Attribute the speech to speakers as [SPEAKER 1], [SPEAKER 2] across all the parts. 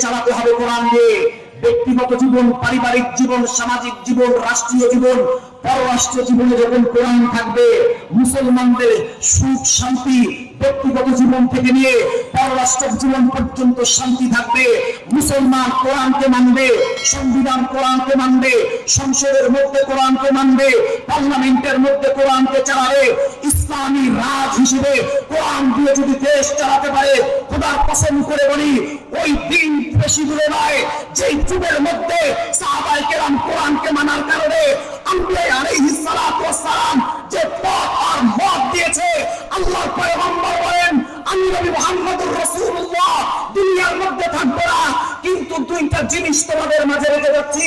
[SPEAKER 1] চালাতে হবে কোরআন দিয়ে ব্যক্তিগত জীবন, পারিবারিক জীবন, সামাজিক জীবন, রাষ্ট্রীয় জীবন, পররাষ্ট্র জীবনে যখন কোরআন থাকবে, মুসলমানদের সুখ, শান্তি ব্যক্তিগত জীবন থেকে নিয়ে পররাষ্ট্র জীবন পর্যন্ত শান্তি থাকবে। মুসলমান কোরআনকে মানবে, সংবিধান কোরআনকে মানবে, সংসদের মধ্যে কোরআনকে মানবে, পার্লামেন্টের মধ্যে কোরআনকে চালাবে, ইসলামী রাজ হিসেবে কোরআন দিয়ে যদি দেশ চালাতে পারে, খোদার পছন্দ করে বলি, ওই দিন বেশি দূরে নয়, যেই যুগের মধ্যে সাহাবাই কেরাম কোরআনকে মানার কারণে যে পথ আর দিয়েছে। আল্লাহর পয়গম্বর বলেন, আমি নবী দুনিয়ার মধ্যে থাকব না, কিন্তু দুইটা জিনিস তোমাদের মাঝে রেখে যাচ্ছি।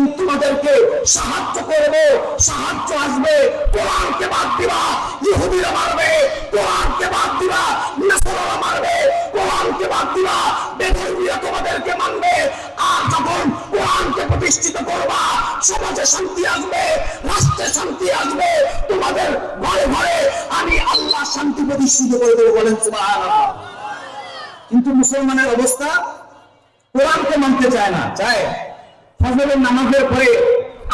[SPEAKER 1] তোমাদেরকে সাহায্য করব, সাহায্য আসবে। কোরআনকে বাদ দিবা, ইহুদিরা মারবে, কোরআনকে বাদ দিবা, নাসারারা মারবে, কোরআনকে বাদ দিবা, বেধর্মীরা তোমাদেরকে মানবে। আর যখন কোরআনকে প্রতিষ্ঠিত করবা, সমাজে শান্তি আসবে, রাষ্ট্রে শান্তি আসবে, তোমাদের ঘরে ঘরে আমি আল্লাহ শান্তি প্রতিষ্ঠিত করে দেবো বলেন সুবহানাল্লাহ। কিন্তু মুসলমানের অবস্থা কোরআনকে মানতে চায় না, চায়? ফজরের নামাজের পরে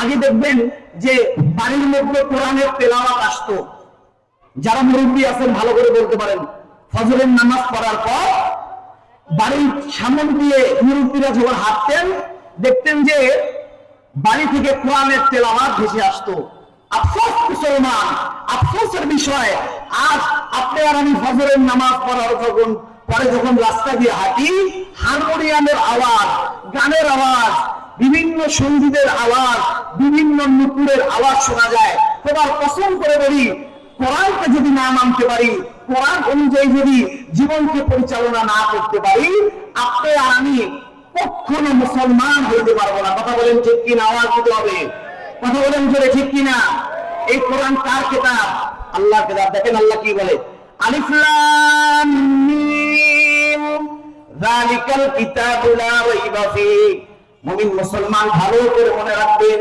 [SPEAKER 1] আগে দেখবেন যে বাড়ির মধ্যে কোরআনের তেলাওয়াত আসতো। যারা মুরব্বী আছেন, ভালো করে বলতে পারেন। ফজরের নামাজ পড়ার পর বাড়ির সামনে দিয়ে মুরব্বীরা যখন হাঁটতেন, দেখতেন যে বাড়ি থেকে কোরআনের তেলাওয়াত ভেসে আসতো। আফসোস মুসলমান, আফসোসের বিষয়, আজ আপনি আর আমি ফজরের নামাজ পড়ার যখন পরে যখন রাস্তা দিয়ে হাঁটি, হারমোনিয়ামের আওয়াজ, গানের আওয়াজ বিভিন্ন সঙ্গীতের আওয়াজ, বিভিন্ন নুপুরের আওয়াজ শোনা যায়। তোমার পছন্দ করে বলি, কোরআনকে যদি না মানতে পারি, কোরআন অনুযায়ী যদি জীবনকে পরিচালনা না করতে পারি, আপনি আর আমি কখনো মুসলমান হইতে পারব না। কথা বলেন ঠিক কিনা, আওয়াজ দিতে হবে। কথা বলেন জোরে ঠিক কিনা। এই কোরআন কার কিতাব? আল্লাহ কিতাব। দেখেন আল্লাহ কি বলে? আলিফ লাম মিম। যালিকাল কিতাবু লা রাইবা মুমিন মুসলমান ভালো করে মনে রাখবেন,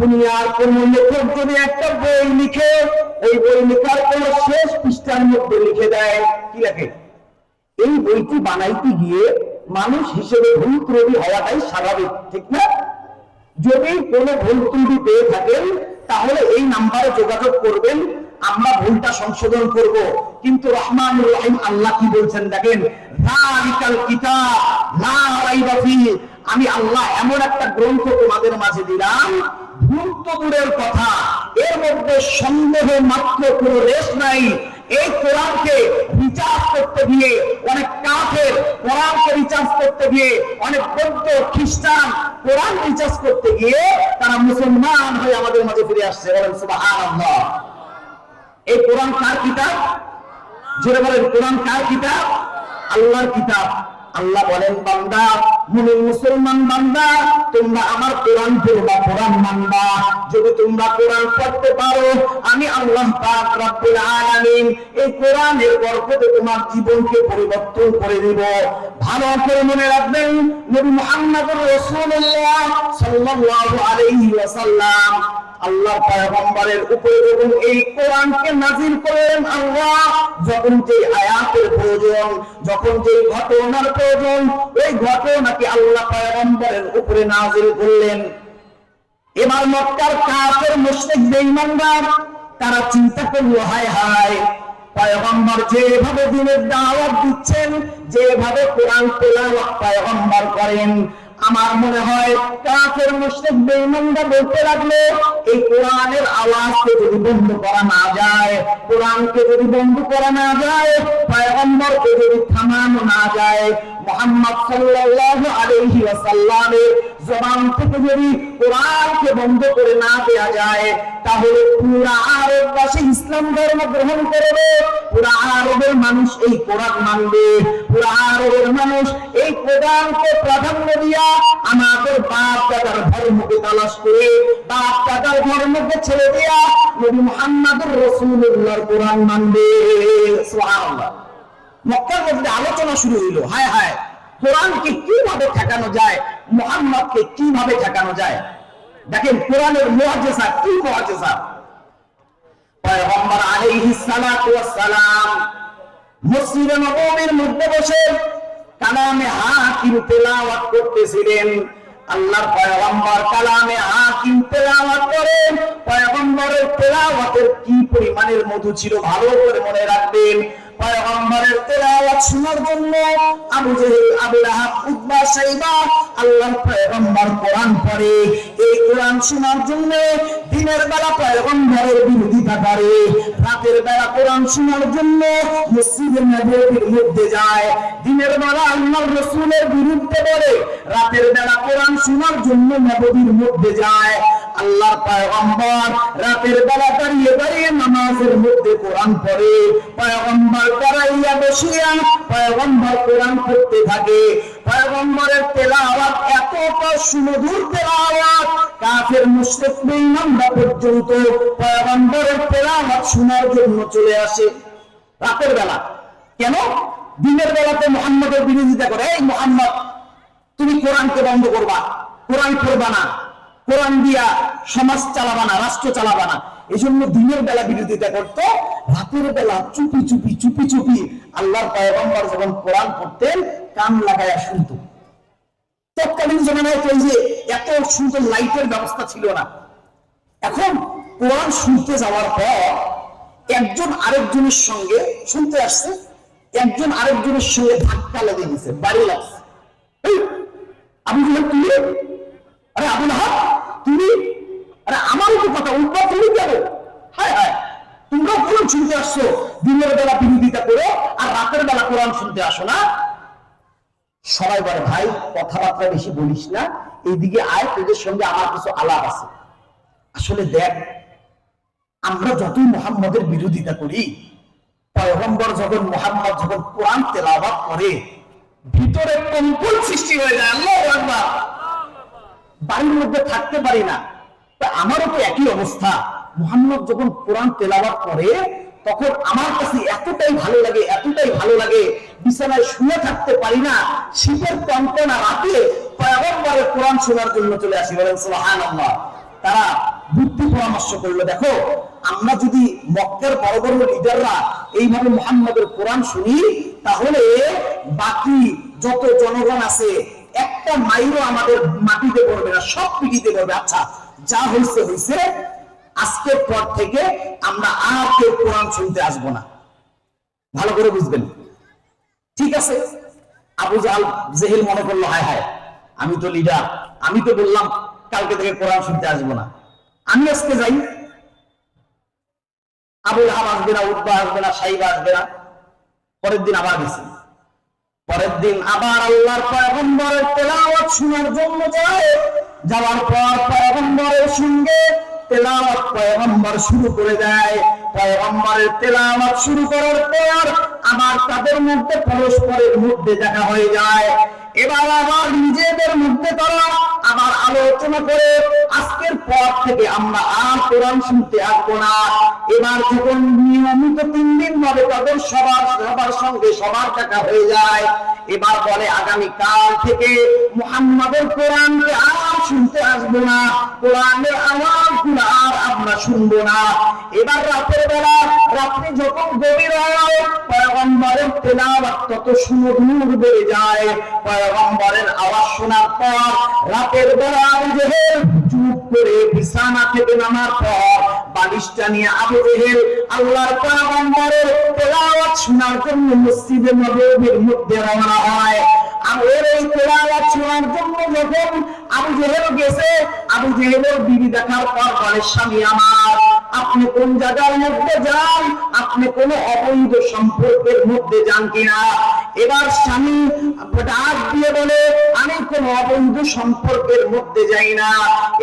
[SPEAKER 1] দুনিয়ার কোন লেখক যদি একটা বই লিখে, এই বই লেখার পর শেষ পৃষ্ঠার মধ্যে লিখে দেয়, কি লেখে? এই বইটি বানাইতে গিয়ে মানুষ হিসেবে ভুল ত্রুটি হওয়াটাই স্বাভাবিক, ঠিক না? যদি কোনো ভুল ত্রুটি পেয়ে থাকেন, তাহলে এই নাম্বারে যোগাযোগ করবেন, আমরা ভুলটা সংশোধন করব। কিন্তু রহমান রহিম আল্লাহ কি বলছেন দেখেন? কিতাব, লা রাইবা ফিহি আমি আল্লাহ এমন একটা গ্রন্থ তোমাদের মাঝে দিলাম ভুল কথা। এর মধ্যে সন্দেহ মাত্র কোনো রেশ নাই। এই কোরআনকে রিচার্জ করতে গিয়ে, অনেক কাফের কোরআনকে রিচার্জ করতে গিয়ে, অনেক বৌদ্ধ খ্রিস্টান কোরআন রিচার্জ করতে গিয়ে, তারা মুসলমান হয়ে আমাদের মাঝে ফিরে আসছে। বলেন, সুবহানাল্লাহ। এই কোরআন কার কিতাব? জোরে বলেন, কোরআন কার কিতাব? আল্লাহর কিতাব। আল্লাহ বলেন, বান্দা মুমিন মুসলমান বান্দা, তোমরা আমার কোরআন পড়বা কোরআন মানবা। যদি তোমরা কোরআন পড়তে পারো, আমি আল্লাহ পাক রব্বুল আলামিন এই কোরআনের বরকতে তোমার জীবনকে পরিবর্তন করে দিব। ভালো করে মনে রাখবেন, নবী মুহাম্মদুর রাসূলুল্লাহ সাল্লাল্লাহু আলাইহি ওয়াসাল্লাম আল্লাহ পয়গম্বরের উপরে যখন এই কোরআনকে নাজিল করেন আল্লাহ, যখন যে আয়াতের প্রয়োজন, যখন যে ঘটনার প্রয়োজন, ওই ঘটনাকে আল্লাহ পয়গম্বরের উপরে নাজিল করলেন। এবার মক্কার কাফের মুশরিক বেঈমানরা, তারা চিন্তা করল, হায় হায়, পয়গম্বর যেভাবে দিনের দাওয়াত দিচ্ছেন, যেভাবে কোরআন তেলাওয়াত পয়গম্বর করেন আমার মনে হয় কাফের মুশরিক বেঈমানরা বলতে লাগল, এই কোরআনের আওয়াজকে যদি বন্ধ করা না যায়, কোরআনকে যদি বন্ধ করা না যায়, পয়গম্বরকে যদি থামানো না যায়, মুহাম্মদ সাল্লাল্লাহু আলাইহি ওয়াসাল্লামের জবান থেকে যদি কোরআনকে বন্ধ করে না দেয়া যায়, তাহলে পুরা আরববাসী ইসলাম ধর্ম গ্রহণ করবে। পুরা আরবের মানুষ এই কোরআন মানবে। পুরা আরবের মানুষ এই কোরআনকে প্রাধান্য দিয়া আমাদের বাপ দাদার ধর্মকে তালাশ করে, বাপ দাদার ধর্মকে ছেড়ে দিয়া নবী মুহাম্মদুর রাসূলুল্লাহর কোরআন মানবে। সুবহানাল্লাহ। মক্কার মধ্যে আলোচনা শুরু হইল। হায় হায়। কোরআনকে কীভাবে ঠেকানো যায়? মোহাম্মদকে কীভাবে ঠেকানো যায়? দেখেন কোরআনের মুআজিজা কি মুআজিজা পয়গম্বর সালাতু মধ্যে বসে কালামে হাকিম তেলাওয়াত করতেছিলেন। পয়গম্বর কালামে হাকিম তেলাওয়াত করেন পয়গম্বরের তেলাওয়াতের কি পরিমাণের মধু ছিল ভালো করে মনে রাখবেন। পয়গম্বরের তেলাওয়াত শোনার জন্য Abu Jahl, Abu Lahab, Utba Shaiba আল্লাহর পয়গম্বর কোরআন পড়ে। এই কোরআন শোনার জন্য দিনের বেলা পয়গম্বরের বিরোধিতা করে। রাতের বেলা কোরআন শোনার জন্য মসজিদের নববীর মধ্যে যায়। দিনের বেলা আল্লাহর রাসূলের বিরুদ্ধে বলে। রাতের বেলা কোরআন শোনার জন্য নববীর মধ্যে যায়। আল্লাহর পয়গম্বর রাতের বেলা দাঁড়িয়ে দাঁড়িয়ে নামাজের মধ্যে কোরআন পড়ে, পয়গম্বর দাঁড়াইয়া বসিয়া পয়গম্বর কোরআন পড়তে থাকে। পয়গম্বরের তেলাওয়াত এতটা সুমধুর তেলাওয়াত, কাফের, মুশরিক বেঈমানরা পর্যন্ত পয়গম্বরের তেলাওয়াত শোনার জন্য চলে আসে। রাতের বেলা। কেন? দিনের বেলাতে মুহাম্মদের বিরোধিতা করে, এই মুহাম্মদ, তুমি কোরআনকে বন্ধ করবা, কোরআন পড়বা না। কোরআন দিয়া সমাজ চালাবা না, রাষ্ট্র চালাবা না এই জন্য দিনের বেলা বিরোধিতা করত, রাতের বেলা চুপি চুপি চুপি চুপি আল্লাহর পয়গম্বর যখন কোরআন পড়তেন, কান লাগায়া শুনতো। তৎকালীন জমানায় যে এত সুন্দর লাইটের ব্যবস্থা ছিল না। এখন কোরআন শুনতে যাওয়ার পর একজন আরেকজনের সঙ্গে শুনতে আসছে, একজন আরেকজনের সঙ্গে ধাক্কা লেগে গেছে, বাড়ি লাগছে। জাহেল তুমি আরে, আবুল হাব তুমি? আরে আমার তো কথা উল্টা তুমি কেন? হায় হায়, তোমরাও কোরআন শুনতে আসছো? দিনের বেলা বিরোধিতা করো আর রাতের বেলা কোরআন শুনতে আসো না? সবাই বলে, ভাই, কথাবার্তা বেশি বলিস না। এইদিকে আয়, তোদের সঙ্গে আমার কিছু আলাপ আছে। আসলে দেখ, আমরা যতই মোহাম্মদের বিরোধিতা করি, পয়গম্বর যখন মোহাম্মদ যখন কোরআন তেলাওয়াত করে, ভিতরে কম্পন সৃষ্টি হয়ে যায়, আল্লাহ বাড়ির মধ্যে থাকতে পারি না। তা আমারও তো একই অবস্থা? মোহাম্মদ যখন কোরআন তেলাওয়াত করে, তখন আমার কাছে এতটাই ভালো লাগে, এতটাই ভালো লাগে, বিছানায় শুয়ে থাকতে পারি না, শীতের কনকনা রাতে পয়গম্বরের কোরআন শোনার জন্য চলে আসি, বলেন সুবহানাল্লাহ। তারা বুদ্ধি পরামর্শ করল, দেখো, আমরা যদি মক্কার বড় বড় লিডাররা এইভাবে মোহাম্মদের কোরআন শুনি, তাহলে বাকি যত জনগণ আছে একটা মাইলও আমাদের মাটিতে পড়বে না, সব পিটিতে পড়বে। আচ্ছা যা হয়েছে হয়েছে আজকের পর থেকে আমরা আর কেউ কোরআন শুনতে আসব না। ভালো করে বুঝবেন। ঠিক আছে? আবু জাল জেহেল মনে করল, হায় হায়, আমি তো লিডার আমি তো বললাম কালকে থেকে কোরআন শুনতে আসব না। আমি আজকে যাই। আবুল হাব আসবে না উদ্বা আসবে না, সাইবা আসবে না। পরের দিন আবার গেছি। পরের দিন আবার আল্লাহর পয়গম্বরের তেলাওয়াত শোনার জন্য যায়। যাওয়ার পর পয়গম্বরের সঙ্গে তেলাওয়াত পয়গম্বর শুরু করে দেয়। পয়গম্বরের তেলাওয়াত শুরু করার পর আবার তাদের মধ্যে পরস্পরের মধ্যে দেখা হয়ে যায়। এবার আবার নিজেদের মধ্যে তারা আবার আলোচনা করে আজকের পর থেকে আমরা আর কোরআন শুনতে আসব না। এবার যখন নিয়মিত তিন দিন ভাবে তাদের সবার সবার সঙ্গে সবার দেখা হয়ে যায়, এবার বলে আগামী কাল থেকে মুহাম্মাদের কোরআনকে আর শুনতে আসব না, কোরআনের আওয়াজ আর আমরা শুনব না। এবার রাতের বেলা, রাত্রি যখন গভীর হয়, পয়গম্বরের তেলাওয়াত তত সুমধুর বেড়ে যায়। পয়গম্বরের আওয়াজ শোনার পর রাতের বেলা আবু চুপ করে বিছানা থেকে নামার পর বালিশটা নিয়ে আবু জেহেল আল্লাহর পয়গম্বরের তেলাওয়াত শোনার জন্য মসজিদে নববীর মধ্যে রওনা হয়। আর এই তেলাওয়াত শোনার জন্য যখন আবু জেহেল গেছে, আবু জেহেলের বিবি দেখার পর বলে, স্বামী আমার আপনি কোন জায়গার মধ্যে যান? আপনি কোন অবৈধ সম্পর্কের মধ্যে যান কিনা? এবার স্বামী ডাক দিয়ে বলে, আমি কোন অবৈধ সম্পর্কের মধ্যে যাই না।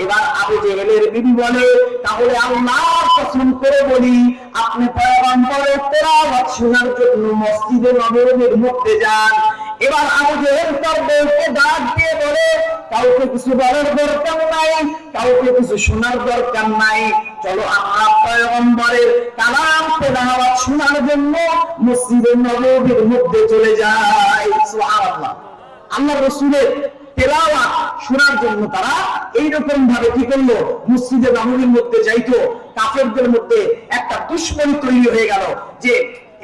[SPEAKER 1] এবার আবু জেহেলের বিবি বলে, তাহলে আমি না পছন্দ করে বলি আপনি পয়গম্বরের তেলাওয়াত শোনার জন্য মসজিদে নববীর মধ্যে যান। এবার আবু জেহেল তার ডাক দিয়ে বলে, কাউকে কিছু বলার দরকার নাই, কাউকে কিছু শোনার দরকার নাই। চলো আমরা পয়গম্বরের কালাম তেলাওয়াত শোনার জন্য মসজিদে মধ্যে চলে যাই। সুবহানাল্লাহ। আল্লাহ রসুলের তেলাওয়াত শোনার জন্য তারা এইরকম ভাবে কি করল? মসজিদে নববীর মধ্যে যাইতো। কাফেরদের মধ্যে একটা দুশ্মনী তৈরি হয়ে গেল যে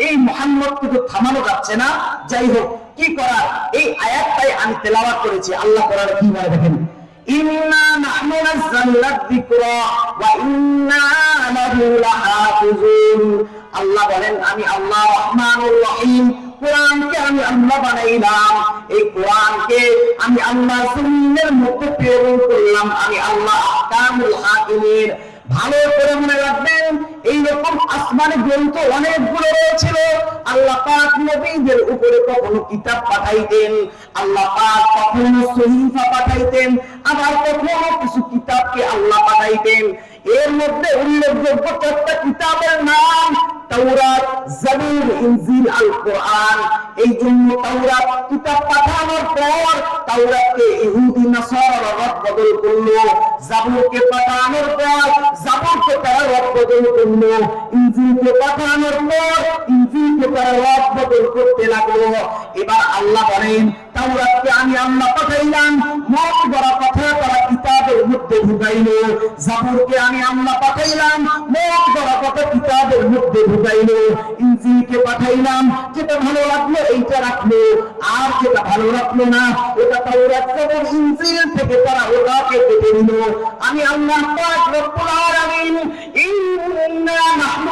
[SPEAKER 1] এই মোহাম্মদকে তো থামানো যাচ্ছে না। যাই হোক, কি করার? এই আয়াতটাই আমি তেলাওয়াত করেছি। আল্লাহ করার কি বলে দেখেন? আল্লাহ বলেন, আমি আল্লাহ কোরআনকে আমি আল্লাহ বানাইলাম। এই কোরআনকে আমি আল্লাহ জমিনের প্রেরণ করলাম। আমি আল্লাহ কামুল হাকিমের ভালো করে মনে রাখবেন, এইরকম আসমানে গ্রন্থ অনেকগুলো রয়েছিল। আল্লাহ পাক নবীদের উপরে কখনো কিতাব পাঠাইতেন, আল্লাহ পাক কখনো সহিফা পাঠাইতেন, আবার কখনো কিছু কিতাবকে আল্লাহ পাঠাইতেন। এর মধ্যে উল্লেখযোগ্য চারটা কিতাবের নাম, তাওরাত, জাবুর, ইনজিল আল কোরআন এই জন্য তাওরাত কিতাব পাঠানোর পর তাওরাতকে ইহুদি নাসারা রদ বদল করল, জাবুরকে পাঠানোর পর জাবুরকে তারা রদ বদল করল, ইনজিলকে পাঠানোর পর ইনজিলকে তারা রদ বদল করতে লাগল। এবার আল্লাহ বলেন তাওরাতকে আমি আল্লাহ পাঠাইলাম। মত কথা তারা কিতাবের মধ্যে ঢুকাইলো। জাবুরকে আমি আল্লাহ পাঠাইলাম। মত বড় কথা কিতাবের মধ্যে ঢুকাইলো। ইনজিলকে পাঠাইলাম। যেটা ভালো লাগল এইটা রাখল। আর যেটা ভালো লাগল না, ওটা তাওরাত এবং ইনজিল থেকে তারা ওটাকে কেটে আমি আল্লাহ পাক রব্বুল আলামিন, ইন্না নাহনু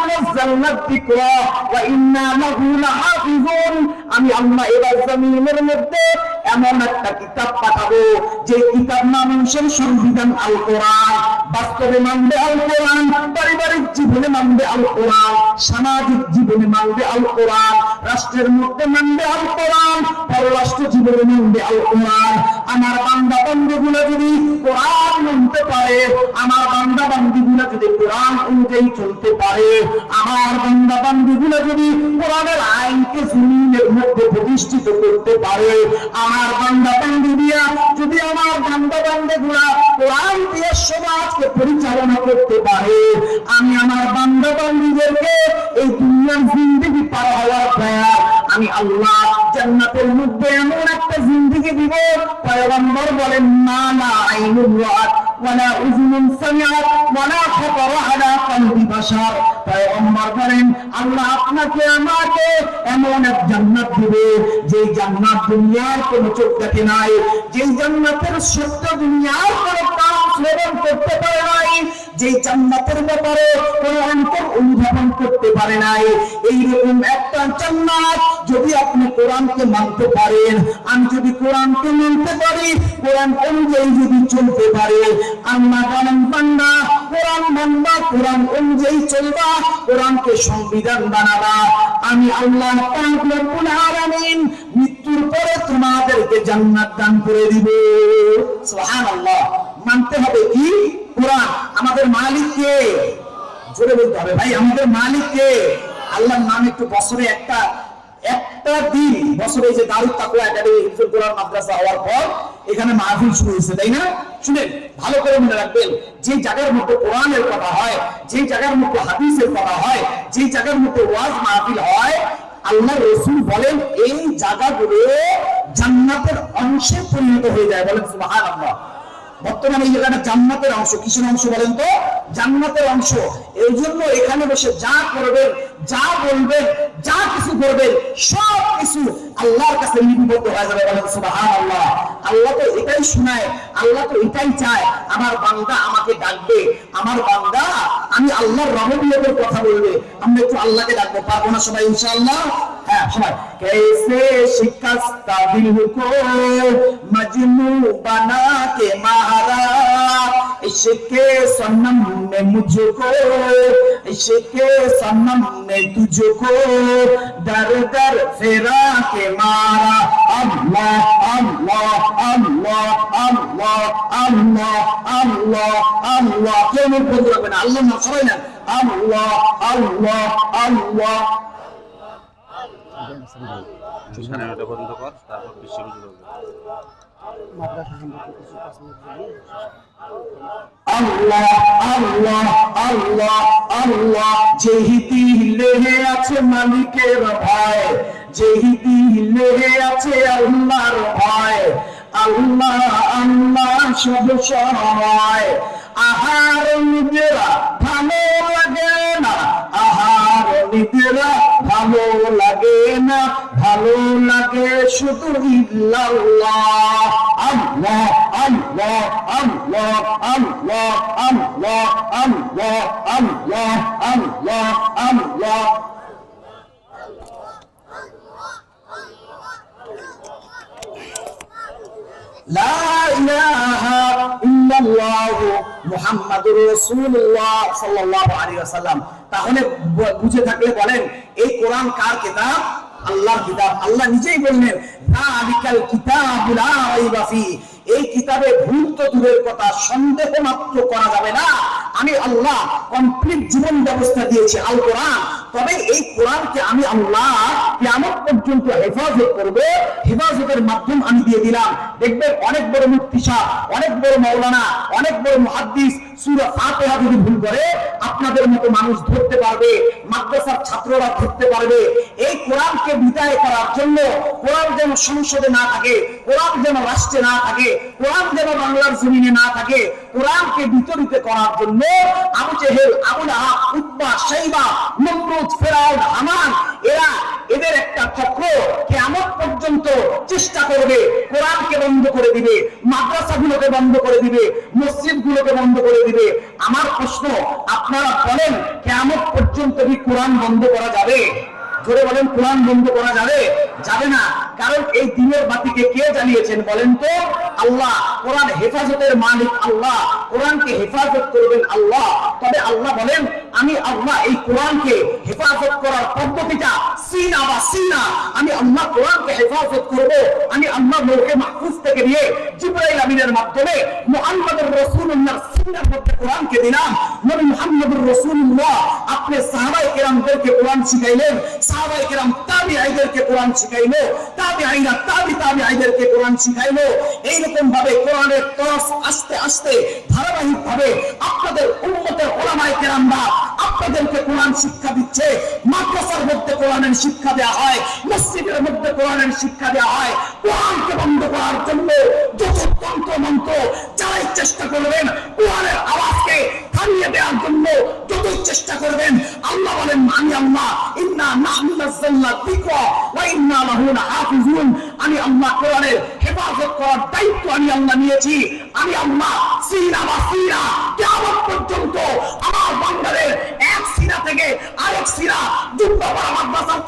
[SPEAKER 1] আমি আল্লাহ এবার জমিনের মধ্যে এমন একটা কিতাব পাঠাবো, যে কিতাব মানুষের সংবিধান আল কোরআন বাস্তবে মানবে আল কোরআন পারিবারিক জীবনে মানবে আল কোরআন সামাজিক জীবনে মানবে আল কোরআন রাষ্ট্রের মধ্যে মানবে আল কোরআন পররাষ্ট্র জীবনে মানবে আল কোরআন আমার বান্দা বান্দিগুলো যদি কোরআন মানতে পারে, আমার বান্দা বান্দিগুলো যদি কোরআন অনুযায়ী চলতে পারে, আমার বান্দা বান্দিগুলো যদি কোরআনের আইনকে জমিনের মধ্যে প্রতিষ্ঠিত করতে পারে, আমার বান্দা বান্দিরা যদি আমার বান্দা বান্দিগুলা কোরআন দিয়ে সমাজকে পরিচালনা করতে পারে, আমি আমার বান্দা বান্দিদেরকে এই দুনিয়ার জিন্দেগি পার হওয়ার পর আমি আল্লাহ জান্নাতের মধ্যে এমন একটা জিন্দেগি দিব। পয়গম্বর বলেন না না আইনুর রাত পয়গম্বর বলেন, আল্লাহ আপনাকে আমাকে এমন এক জান্নাত দিবে যে জান্নাত দুনিয়ার কোনো চোখ দেখে নাই যে জান্নাতের সত্য দুনিয়ার কোনো কাম শ্রবণ করতে পারে নাই যে জান্নাতের ব্যাপারে কোনো অন্তর অনুধাবন করতে পারে নাই, এইরকম একটা জান্নাত যদি আপনি কোরআনকে মানতে পারেন, আমি যদি কোরআনকে মানতে পারি, কোরআন অনুযায়ী যদি চলতে পারে আল্লাহ বলেন বান্দা কোরআন মানবা, কোরআন অনুযায়ী চলবা, কোরআনকে সংবিধান বানাবা। আমি আল্লাহ পাক মৃত্যুর পরে তোমাদেরকে জান্নাত দান করে দিব। সুবহানাল্লাহ। মানতে হবে কি? কোরআন আমাদের মালিক কে? জোরে বলতে হবে, ভাই, আমাদের মালিক কে? আল্লাহর নাম একটু বছরে একটা একটা দিন বছরে যে দারুদ তাকওয়া একাডেমি হিফজুল কোরআন মাদ্রাসা হওয়ার পর এখানে মাহফিল শুরু হয়েছে, তাই না? শুনেন, ভালো করে মনে রাখবেন, যে জায়গার মধ্যে কোরআনের কথা হয়, যে জায়গার মধ্যে হাদিসের কথা হয়, যে জায়গার মধ্যে ওয়াজ মাহফিল হয় আল্লাহ রসুল বলেন এই জায়গাগুলো জান্নাতের অংশে পরিণত হয়ে যায়, বলেন সুবহানাল্লাহ। বর্তমানে এই জায়গাটা জান্নাতের অংশ। কিসের অংশ বলেন তো? জান্নাতের অংশ এই জন্য এখানে বসে যা করবেন যা বলবেন যা কিছু করবেন সব কিছু আল্লাহর কাছে লিপিবদ্ধ হয়ে যাবে বলেন সুবহানাল্লাহ আল্লাহ তো এটাই শোনায় আল্লাহ তো এটাই চায় আমার বান্দা আমাকে ডাকবে আমার বান্দা আমি আল্লাহর রহমতের কথা বলবে আমরা একটু আল্লাহকে ডাকবো পারবো না সবাই ইনশাআল্লাহ হ্যাঁ সবাই कैसे शिकस्ता दिल को मजनू बना के मारा इश्के सनम सामने मुझको इश्क के सामने तुझको दर दर फेरा के मारा अल्लाह अल्लाह अल्लाह अल्लाह अल्लाह अल्लाह अल्लाह क्यों मुंह बंद रखना अल्लाह ना सही ना अल्लाह अल्लाह अल्लाह
[SPEAKER 2] সাড়ে নটা পর্যন্ত কর তারপর বিশ্ব
[SPEAKER 1] মাদ্রাসা সম্পর্কে কিছু আহার নিজেরা ভালো লাগে না, আহার নিজেরা ভালো লাগে না, ভালো লাগে শুধু ইল্লাল্লাহ। আল্লাহ আল্লাহ আল্লাহ আল্লাহ আল্লাহ আল্লাহ আল্লাহ আল্লাহ আল্লাহ লা ইলাহা ইল্লাল্লাহ মুহাম্মাদুর রাসূলুল্লাহ সাল্লাল্লাহু আলাইহি ওয়াসাল্লাম তাহলে বুঝে থাকলে বলেন, এই কোরআন কার কিতাব? আল্লাহর কিতাব। আল্লাহ নিজেই বললেন যালিকাল কিতাবুল লা রাইবা ফি এই কিতাবে ভুল তো দূরের কথা, সন্দেহ মাত্র করা যাবে না। আমি আল্লাহ কমপ্লিট জীবন ব্যবস্থা দিয়েছি আল কোরআন। তবে এই কোরআনকে আমি আল্লাহ কিয়ামত পর্যন্ত হেফাজত করব, হেফাজতের মাধ্যম আমি দিয়ে দিলাম। দেখবেন অনেক বড় মুফতি সাহেব, অনেক বড় মাওলানা, অনেক বড় মুহাদ্দিস সূরা যদি ভুল করে, আপনাদের মতো মানুষ ধরতে পারবে, মাদ্রাসার ছাত্ররা ধরতে পারবে। এই কোরআনকে বিদায় করার জন্য কোরআন যেন সংসদে না থাকে, কোরআন যেন রাষ্ট্রে না থাকে কোরআন যেন বাংলার জমিনে না থাকে, কোরআনকে বিতরিত করার জন্য আবু জেহেল আবুল আহাব উতবা, শাইবা, নমরুদ, ফেরাউন, হামান, এরা এদের একটা চক্র কিয়ামত পর্যন্ত চেষ্টা করবে, কোরআনকে বন্ধ করে দিবে, মাদ্রাসাগুলোকে বন্ধ করে দিবে, মসজিদগুলোকে বন্ধ করে দিবে। আমার প্রশ্ন, আপনারা বলেন, কিয়ামত পর্যন্ত কি কোরআন বন্ধ করা যাবে? জোরে বলেন কোরআন বন্ধ করা যাবে? যাবে না। কারণ এই দিনের বাতিকে কে জানিয়েছেন বলেন তো? আল্লাহ। কোরআন হেফাজতের মালিক আল্লাহ। কোরআনকে হেফাজত করবেন আল্লাহ। তবে আল্লাহ বলেন, আমি আল্লাহ এই কোরআনকে হেফাজত করার পদ্ধতিটা সিনা বা সিনা। আল্লাহ কোরআনকে হেফাজত করব। আমি আল্লাহ মাহফুজ থেকে নিয়ে আমিনের মাধ্যমে মুহাম্মদুর রাসূলুল্লাহর সিনার মধ্যে কোরআনকে দিলাম। নবী মুহাম্মদুর রাসূলুল্লাহ, আপনি কেরামদেরকে কোরআন শিখাইলেন। সাহাবায়ে কেরাম তাবিঈদেরকে কোরআন শিখাইলো। তাবিঈরা তাবি তাবিঈদেরকে কোরআন শিখাইলো। এইরকম ভাবে কোরআনের তরফ আস্তে আস্তে ধারাবাহিক ভাবে আপনাদের উম্মতের ওলামায়ে কেরামরা আপনাদেরকে কোরআন শিক্ষা দিচ্ছে। মাদ্রাসার মধ্যে কোরআনের শিক্ষা দেওয়া হয়। মসজিদের মধ্যে কোরআনের শিক্ষা দেওয়া হয়। কোরআনকে বন্ধ করার জন্য যত তন্ত্র মন্ত্র যারাই চেষ্টা করবেন, কোরআনের আওয়াজকে থামিয়ে দেওয়ার জন্য যতই চেষ্টা করবেন, আল্লাহ বলেন, আমি আল্লাহ, ইন্না ওয়া ইন্না লাহু লাহাফিজুন। আমি আল্লাহ কোরআনের হেফাজত করার দায়িত্ব আমি আল্লাহ নিয়েছি। আমি আল্লাহ সিনা বা সিনা পর্যন্ত আমার বান্দাদের এক সিনা থেকে আরেক সিনা দুব্বাপাড়া মাদ্রাসার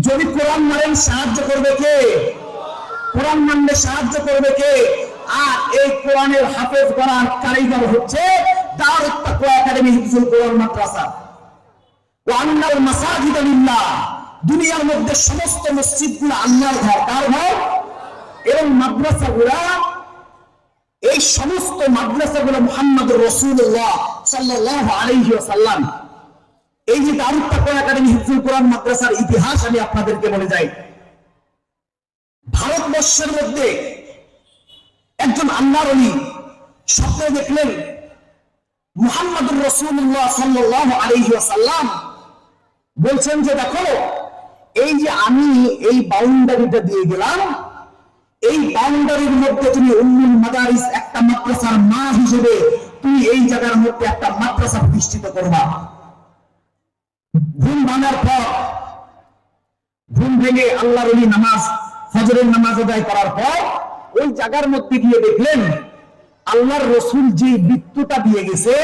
[SPEAKER 1] যদি কোরআন সাহায্য করবে কে? কোরআন মানলে সাহায্য করবে কে? আর এই কোরআনের হাফেজ করার কারিগর হচ্ছে একাডেমি কোরআন মাদ্রাসা। দুনিয়ার মধ্যে সমস্ত মসজিদগুলো আল্লাহর ঘর, কার ঘর? এবং মাদ্রাসাগুলা এই সমস্ত মাদ্রাসাগুলো মুহাম্মদুর রাসূলুল্লাহ সাল্লাল্লাহু আলাইহি ওয়াসাল্লাম। এই যে তাকওয়া একাডেমি হিফজুল কোরআন মাদ্রাসার ইতিহাস আমি আপনাদেরকে বলে যাই। ভারতবর্ষের মধ্যে একজন আল্লাহর অলি স্বপ্নে দেখলেন মুহাম্মদুর রসুল্লাহ সাল্লাহ আলহি সাল্লাম বলছেন যে, দেখো, এই যে আমি এই বাউন্ডারিটা দিয়ে গেলাম এই বাউন্ডারির মধ্যে তুমি উম্মুল মাদারিস একটা মাদ্রাসার মা হিসেবে তুমি এই জায়গার মধ্যে একটা মাদ্রাসা প্রতিষ্ঠিত করবা। ঘুম ভাঙার পর, ঘুম ভেঙে আল্লাহর অলি নামাজ, ফজরের নামাজ আদায় করার পর ওই জায়গার মধ্যে গিয়ে দেখলেন, আল্লাহর রসুল যে বৃত্তটা দিয়ে গেছে,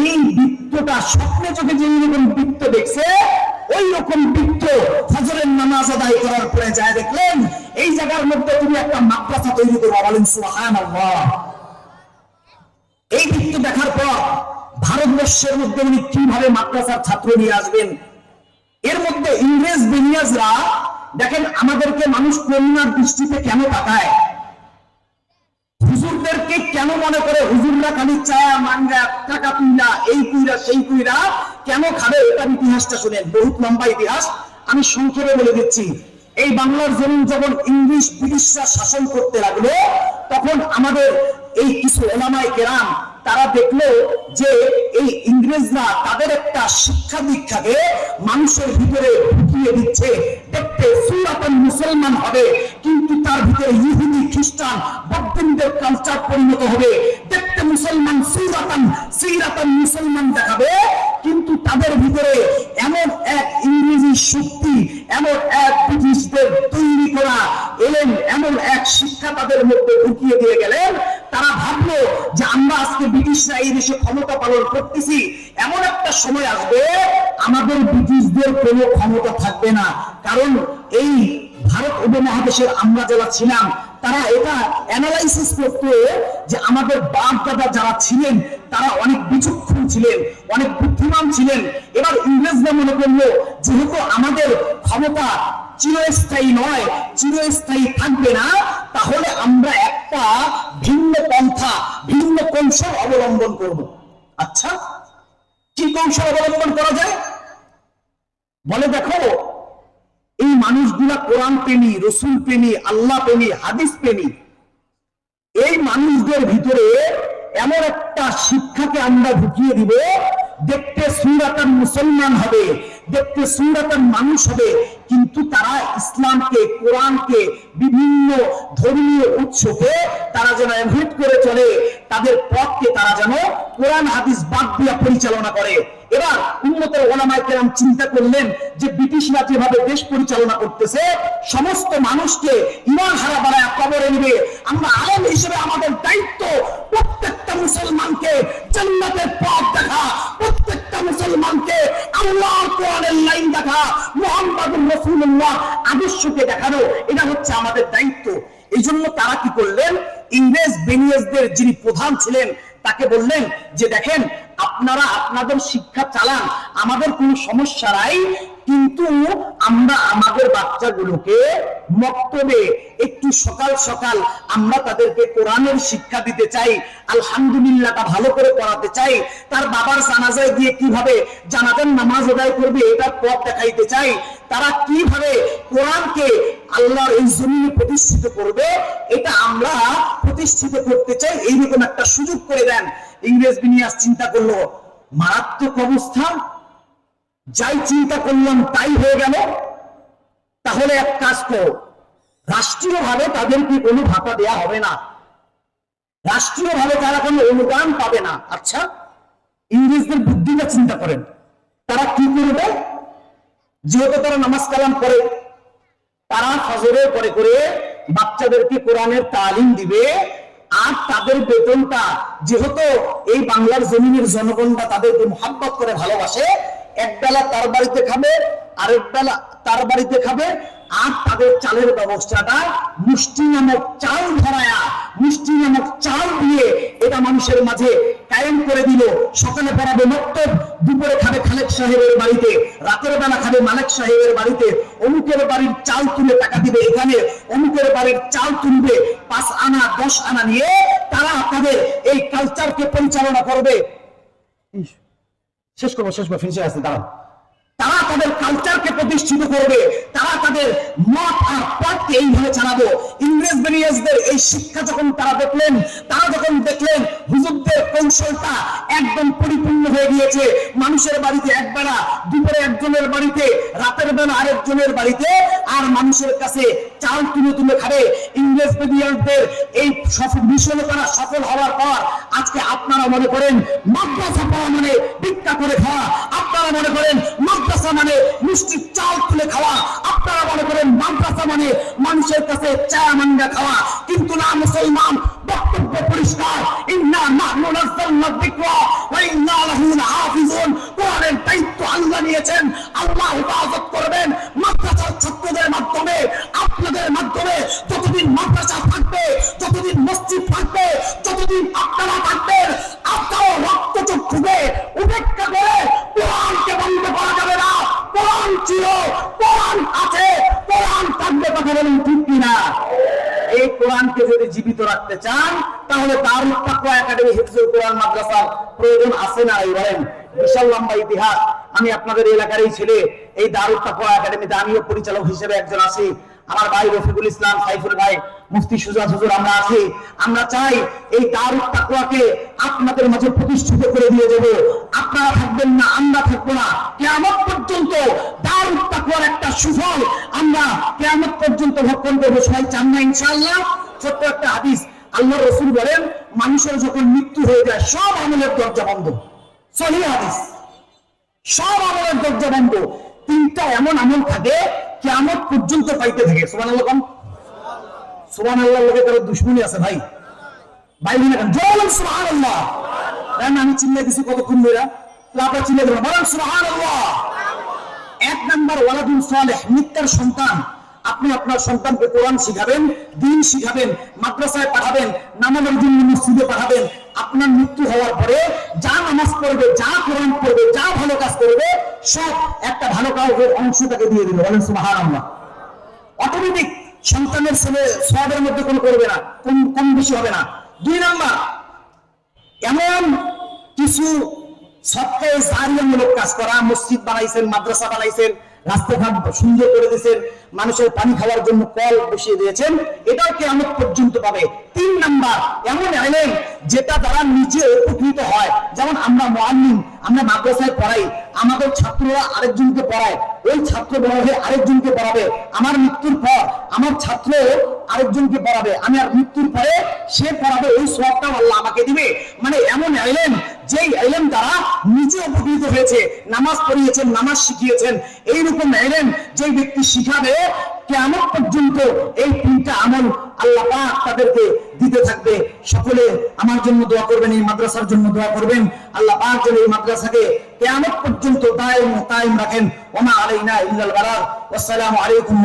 [SPEAKER 1] এই বৃত্তটা স্বপ্নে চোখে যে রকম বৃত্ত দেখছে ওই রকম নামাজ আদায় করার পরে যায় দেখলেন, এই জায়গার মধ্যে তুমি একটা তৈরি বলেন সুবহানাল্লাহ। এই বৃত্ত দেখার পর ভারতবর্ষের মধ্যে উনি কীভাবে মাদ্রাসার ছাত্র নিয়ে আসবেন? এর মধ্যে ইংরেজ বেনিয়াজরা দেখেন, আমাদেরকে মানুষ করুণার দৃষ্টিতে কেন তাকায়? হুজুরদেরকে কেন মনে করে হুজুররা খালি চায়া মাঙ্গা টাকা পুইরা এই কুইরা সেই কুইরা কেন খাবে? এটার ইতিহাসটা শুনেন, বহুত লম্বা ইতিহাস। আমি সংক্ষেপে বলে দিচ্ছি। এই বাংলার জমিন যখন ইংলিশ ব্রিটিশরা শাসন করতে লাগল, তখন আমাদের এই কিছু ওলামাই কেরাম, তারা দেখল যে ইংরেজরা তাদের একটা শিক্ষা দীক্ষাকে মানুষের ভিতরে ঢুকিয়ে দিচ্ছে। দেখতে সুরাতন মুসলমান হবে, কিন্তু তার ভিতরে ইহুদি, খ্রিস্টান, বৌদ্ধদের কালচার পরিণত হবে। দেখতে মুসলমান সুরাতন, সিরাতন মুসলমান দেখাবে, কিন্তু তাদের ভিতরে এমন এক ইংরেজি শক্তি এমন এক ব্রিটিশদের তৈরি করা, এলেন এমন এক শিক্ষা তাদের মধ্যে ঢুকিয়ে দিয়ে গেলেন। তারা ভাবলো যে আমরা আজকে ব্রিটিশরা এই দেশে ক্ষমতা পালন করতেছি। এমন একটা সময় আসবে, আমাদের ব্রিটিশদের কোনো ক্ষমতা থাকবে না। কারণ এই ভারত উপমহাদেশের আমরা যারা ছিলাম তারা এটা অ্যানালাইসিস করতে যে আমাদের বাপ দাদা যারা ছিলেন, তারা অনেক বিচক্ষণ ছিলেন, অনেক বুদ্ধিমান ছিলেন। এবার ইংরেজরা মনে করল, যেহেতু আমাদের ক্ষমতা চিরস্থায়ী নয়, চিরস্থায়ী থাকবে না, তাহলে আমরা একটা ভিন্ন পন্থা, ভিন্ন কৌশল অবলম্বন করব। আচ্ছা কি কৌশল অবলম্বন করা যায়? বলে দেখো মানুষগুলা কোরআন প্রেমী, রসুল প্রেমী, আল্লাহ প্রেমী, হাদিস প্রেমী। এই মানুষদের ভিতরে এমন একটা শিক্ষাকে আমরা ঢুকিয়ে দিব, দেখতে সুরাতান মুসলমান হবে। দেখতে সুরাতান মানুষ হবে। কিন্তু তারা ইসলামকে, কোরআনকে, বিভিন্ন ধর্মীয় উৎসকে তারা যেন অ্যাভয়েড করে চলে। তাদের পথকে তারা যেন কোরআন, হাদিস বাদ দিয়া পরিচালনা করে। এবার উন্নত ওলামায় কেরাম চিন্তা করলেন যে ব্রিটিশরা যেভাবে দেশ পরিচালনা করতেছে, সমস্ত মানুষকে ইমান হারা বানায় কবরে নিবে। আমরা আলম হিসেবে আমাদের দায়িত্ব প্রত্যেকটা কোরআনের লাইন দেখা মোহাম্মদ রসুল্লাহ আদর্শকে দেখানো, এটা হচ্ছে আমাদের দায়িত্ব। এই জন্য তারা কি করলেন? ইংরেজ বেনিয়েজদের যিনি প্রধান ছিলেন, তাকে বললেন যে, দেখেন, আপনারা আপনাদের শিক্ষা চালান, আমাদের কোনো সমস্যা নাই কিন্তু আমরা আমাদের বাচ্চাগুলোকে মক্তবে একটু সকাল সকাল আমরা তাদেরকে কোরআনের শিক্ষা দিতে চাই আলহামদুলিল্লাহটা ভালো করে পড়াতে চাই, তার বাবার জানাজায় গিয়ে কীভাবে জানাজার নামাজ আদায় করবে এটার পথ দেখাইতে চাই, তারা কীভাবে কোরআনকে আল্লাহর এই জমিনে প্রতিষ্ঠিত করবে এটা আমরা প্রতিষ্ঠিত করতে চাই, এইরকম একটা সুযোগ করে দেন। ইংরেজ বিনিয়াস চিন্তা করল, মারাত্মক অবস্থা যাই চিন্তা করলাম, তাই হয়ে গেল। তাহলে এক কাজ করো, রাষ্ট্রীয়ভাবে তাদেরকে কোনো ভাতা দেয়া হবে না। রাষ্ট্রীয়ভাবে তারা কোনো অনুদান পাবে না। আচ্ছা ইংরেজদের বুদ্ধিটা চিন্তা করেন। তারা কি করবে? যেহেতু তারা নামাজ কালাম করে তারা ফজরের পরে করে বাচ্চাদেরকে কোরআনের তালিম দিবে, আর তাদের বেতনটা, যেহেতু এই বাংলার জমিনের জনগণটা তাদেরকে মোহাব্বত করে ভালোবাসে এক বেলা তার বাড়িতে খাবে আরেক বেলা তার বাড়িতে খাবে। আর তাদের চালের ব্যবস্থাটা মুষ্টি নামক চাল ধরায়া, মুষ্টি নামক চাল দিয়ে এটা মানুষের মাঝে কায়েম করে দিল। সকালে পড়াবে মক্তব, দুপুরে খাবে খালেক সাহেবের বাড়িতে, রাতের বেলা খাবে মালেক সাহেবের বাড়িতে। অমুকের বাড়ির চাল তুলে টাকা দিবে এখানে, অমুকের বাড়ির চাল তুলবে, পাঁচ আনা, দশ আনা নিয়ে তারা তাদের এই কালচারকে পরিচালনা করবে। শেষ করব শেষ করব ফিনিশে আসতে দাঁড়ান। তারা তাদের কালচারকে প্রতিষ্ঠিত করবে, তারা তাদের মত আর পথকে এইভাবে চালাবো। ইংরেজ বেরিয়াসদের এই শিক্ষা যখন তারা দেখলেন, তারা যখন দেখলেন হুজুরদের কৌশলটা একদম পরিপূর্ণ হয়ে গিয়েছে, মানুষের বাড়িতে একবেলা, দুপুরে একজনের বাড়িতে, রাতের বেলা আরেকজনের বাড়িতে, আর মানুষের কাছে চাল তুলে তুলে খাবে। ইংরেজ মিডিয়ামদের এই সফল মিশন করা সফল হওয়ার পর, আজকে আপনারা মনে করেন, মাদ্রাসা পাওয়া মানে ভিক্ষা করে খাওয়া। আপনারা মনে করেন, মাদ্রাসা মানে মিষ্টির চাল তুলে খাওয়া। আপনারা মনে করেন মাদ্রাসা মানে মানুষের কাছে চা মাঙ্গা খাওয়া। কিন্তু না মুসলমান, বক্তব্য পরিষ্কার। ইন্না নাহনু নাযালনা যিকরা ওয়া ইন্না লাহু কোরআনের দায়িত্ব আল্লাহ নিয়েছেন। আল্লাহ হেফাজত করবেন মাদ্রাসার ছাত্রদের মাধ্যমে, আপনাদের মাধ্যমে। যদি জীবিত রাখতে চান, তাহলে হিফজুল কোরআন মাদ্রাসার প্রয়োজন আছে না এই বলেন বিশাল লম্বা ইতিহাস। আমি আপনাদের এলাকারই ছেলে, এই দারুল তাকওয়া একাডেমিতে আমিও পরিচালক হিসেবে একজন আছি। আমার ভাই রফিকুল ইসলাম, সাইফুল ভাই, মুফতি সুজাত হুজুর আমরা আছি। আমরা চাই এই দারুল তাকওয়াকে আপনাদের মাঝে প্রতিষ্ঠিত করে দিয়ে দেব আপনারা থাকবেন না, আমরা থাকব না। কিয়ামত পর্যন্ত দারুল তাকওয়ার একটা সুফল আমরা কিয়ামত পর্যন্ত ভক্ষণ করব। সবাই চান না, ইনশাআল্লাহ? ছোট্ট একটা হাদিস, আল্লাহ রসুল বলেন, মানুষের যখন মৃত্যু হয়ে যায়, সব আমলের দরজা বন্ধ। সহি হাদিস। সব আমলের দরজা বন্ধ। তিনটা এমন আমল থাকে, কিয়ামত পর্যন্ত পাইতে থাকে। সুবহানাল্লাহ কম সুবহানাল্লাহ লোকে কারও দুশ্মনী আছে ভাই। ভাই এখন জল সুবহানাল্লাহ। কারণ আমি চিল্লাই দিছি কতক্ষণ ধরে আপনারা চিল্লাই দেবেন বলেন সুবহানাল্লাহ। এক নাম্বার ওয়ালাদুল সালেহ নিত্যার সন্তান। আপনি আপনার সন্তানকে কোরআন শিখাবেন, দিন শিখাবেন, মাদ্রাসায় পাঠাবেন নামাজের জন্য মসজিদে পাঠাবেন, আপনার মৃত্যু হওয়ার পরে যা নামাজ পড়বে, যা কোরআন পড়বে, যা ভালো কাজ করবে, সব একটা ভালো কাজের অংশ তাকে দিয়ে দিবে। বলেন, সুবহানাল্লাহ। অটোমেটিক সন্তানের ছেলে সবের মধ্যে কোনো করবে না কম কম বেশি হবে না। দুই নাম্বার, এমন কিছু সবচেয়ে জারিয়ামূলক কাজ করা, মসজিদ বানাইছেন, মাদ্রাসা বানাইছেন রাস্তাঘাট সুন্দর করে দিয়েছেন, মানুষের পানি খাওয়ার জন্য কল বসিয়ে দিয়েছেন। এটাও কেমন পর্যন্ত পাবে। তিন নাম্বার, এমন এলেন যেটা দ্বারা নিজে উপকৃত হয়। যেমন আমরা মোয়াল্লিম আমরা মাদ্রাসায় পড়াই, আমাদের ছাত্ররা আরেকজনকে পড়ায়। ওই ছাত্র বড় হয়ে আরেকজনকে পড়াবে। আমার মৃত্যুর পর আমার ছাত্র আরেকজনকে পড়াবে। আমি আর মৃত্যুর পরে সে পড়াবে, ওই সবটাও আল্লাহ আমাকে দিবে। মানে এমন এলেন যেই এলেন দ্বারা নিজে উপকৃত হয়েছে, নামাজ পড়িয়েছেন, নামাজ শিখিয়েছেন, এইরকম এলেন যেই ব্যক্তি শিখাবে কেমন পর্যন্ত এই তিনটা আমল আল্লাহ তাদেরকে দিতে থাকবে। সকলে আমার জন্য দোয়া করবেন, এই মাদ্রাসার জন্য দোয়া করবেন। আল্লাহ পাক যেন এই মাদ্রাসাকে কেমন পর্যন্ত দায়ম কায়েম রাখেন। ওমা আলাইনা ইল্লাল বালাগ আসসালামু আলাইকুম